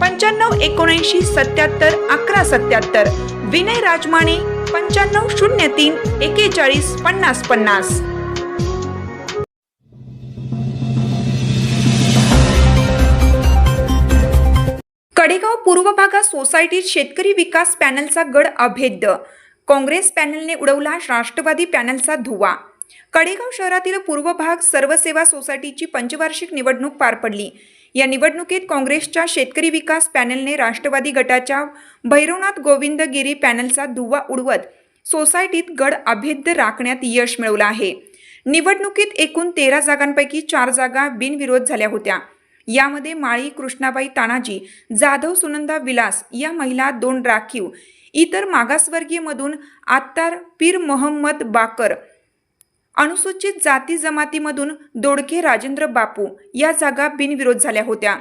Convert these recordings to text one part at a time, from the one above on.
पंच्याण्णव एकोणऐंशी सत्याहत्तर अकरा सत्याहत्तर. विनय राजमाने पंच्याण्णव शून्य तीन एकेचाळीस पन्नास पन्नास. कडेगाव पूर्व भागात सोसायटीत शेतकरी विकास पॅनलचा गड अभेद्य. काँग्रेस पॅनलने उडवला राष्ट्रवादी पॅनलचा धुवा. कडेगाव शहरातील पूर्व भाग सर्वसेवा सोसायटीची पंचवार्षिक निवडणूक पार पडली. या निवडणुकीत काँग्रेसच्या शेतकरी विकास पॅनलने राष्ट्रवादी गटाच्या भैरवनाथ गोविंदगिरी पॅनलचा धुवा उडवत सोसायटीत गड अभेद्य राखण्यात यश मिळवलं आहे. निवडणुकीत एकूण तेरा जागांपैकी चार जागा बिनविरोध झाल्या होत्या. यामध्ये माळी कृष्णाबाई तानाजी जाधव सुनंदा विलास या महिला दोन राखीव. इतर मागासवर्गीयमधून आत्तार पीर मोहम्मद बाकर अनुसूचित जाती जमातीमधून दोडके राजेंद्र बापू या जागा बिनविरोध झाल्या होत्या.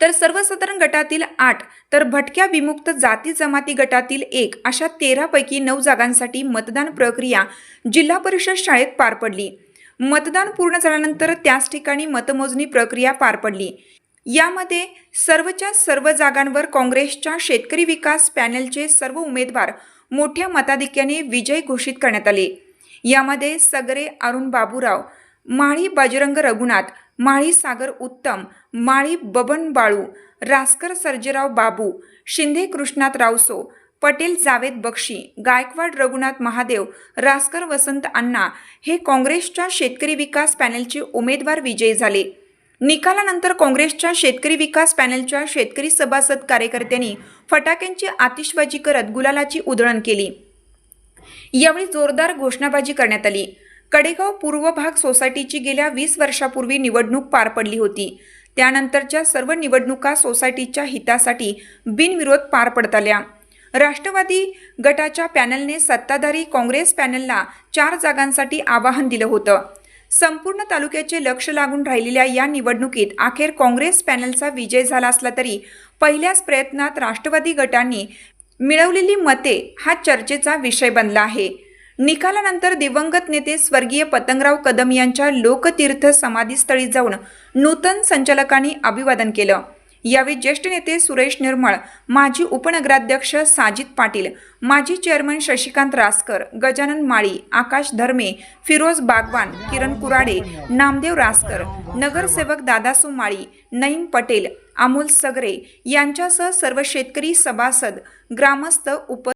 तर सर्वसाधारण गटातील आठ तर भटक्या विमुक्त जाती जमाती गटातील एक अशा तेरापैकी नऊ जागांसाठी मतदान प्रक्रिया जिल्हा परिषद शाळेत पार पडली. मतदान पूर्ण झाल्यानंतर त्याच ठिकाणी मतमोजणी प्रक्रिया पार पडली. यामध्ये सर्वच्या सर्व जागांवर काँग्रेसच्या शेतकरी विकास पॅनेलचे सर्व उमेदवार मोठ्या मताधिक्याने विजय घोषित करण्यात आले. यामध्ये सगरे अरुण बाबूराव माळी बाजीरंग रघुनाथ माळी सागर उत्तम माळी बबन बाळू रासकर सर्जेराव बाबू शिंदे कृष्णात रावसो पटेल जावेद बक्षी गायकवाड रघुनाथ महादेव रासकर वसंत अण्णा हे काँग्रेसच्या शेतकरी विकास पॅनेलचे उमेदवार विजयी झाले. निकालानंतर काँग्रेसच्या शेतकरी विकास पॅनेलच्या शेतकरी सभासद कार्यकर्त्यांनी फटाक्यांची आतिषबाजी करत गुलालाची उधळण केली. यावेळी जोरदार घोषणाबाजी करण्यात आली. कडेगाव पूर्व भाग सोसायटीची गेल्या वीस वर्षापूर्वी निवडणूक पार पडली होती. त्यानंतरच्या सर्व निवडणुका सोसायटीच्या हितासाठी बिनविरोध पार पडताल्या राष्ट्रवादी गटाच्या पॅनलने सत्ताधारी काँग्रेस पॅनलला चार जागांसाठी आवाहन दिलं होतं. संपूर्ण तालुक्याचे लक्ष लागून राहिलेल्या या निवडणुकीत अखेर काँग्रेस पॅनलचा विजय झाला असला तरी पहिल्याच प्रयत्नात राष्ट्रवादी गटांनी मिळवलेली मते हा चर्चेचा विषय बनला आहे. निकालानंतर दिवंगत नेते स्वर्गीय पतंगराव कदम यांच्या लोकतीर्थ समाधीस्थळी जाऊन नूतन संचालकांनी अभिवादन केलं. यावेळी ज्येष्ठ नेते सुरेश निर्मळ माजी उपनगराध्यक्ष साजिद पाटील माजी चेअरमन शशिकांत रासकर गजानन माळी आकाश धर्मे फिरोज बागवान किरण कुराडे नामदेव रासकर नगरसेवक दादासू माळी नईम पटेल अमोल सगरे यांच्यासह सर्व शेतकरी सभासद ग्रामस्थ उप